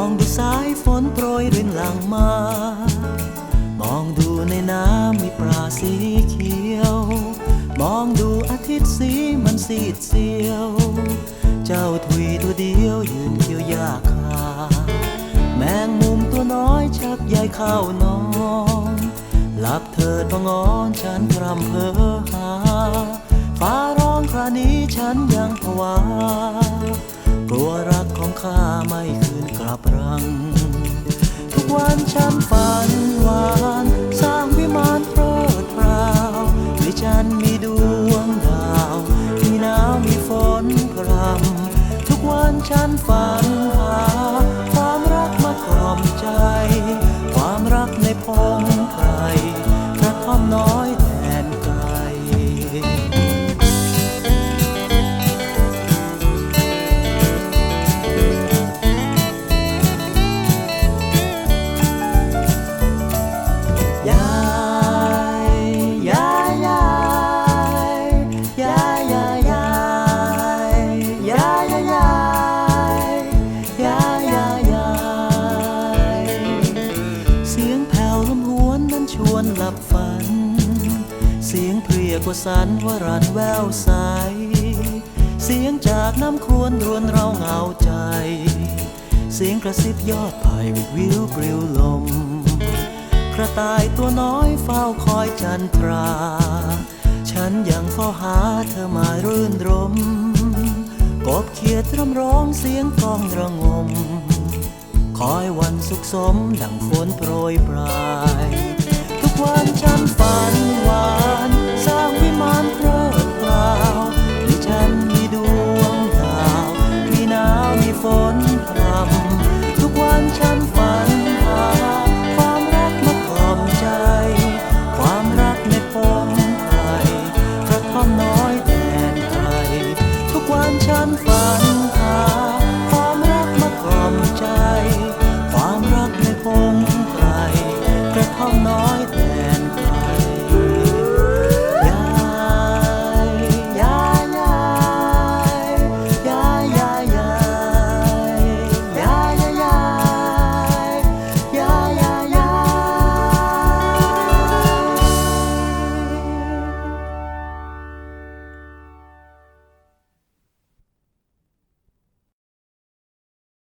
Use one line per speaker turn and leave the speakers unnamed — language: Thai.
องดูสายฝนโปรยรินหลังมา มองดูในน้ำมีปลาสีเขียว มองดูอาทิตย์สีมันสีดเสียว เจ้าถุยตัวเดียวยืนเคียวยาคา แมงมุมตัวน้อยชักใยเข้านอนหลับเถิดพงอนฉันพรำเพอหา ฟ้าร้องครานี้ฉันยังผวา ลัวรักของข้าไม่คืนกลับรัง ทุกวันฉันฝันหวาน สร้างวิมานเพลิดเพราวมีจันมีดวงดาว มีหนาวมีฝนพรำทุกวันฉันฝัน วนนั้นชวนหลับฝัน เสียงเพรียกว่าสันวรันแววใส เสียงจากน้ำควรรวนเราเหงาใจ เสียงกระซิบยอดไผ่วิววิวปลิวลม กระต่ายตัวน้อยเฝ้าคอยจันทรา ฉันยังเฝ้าหาเธอมารื่นรมกบเขียดร่ำร้องเสียงกลองระงม คอยวันสุขสมดังฝนโปรยปลาย one.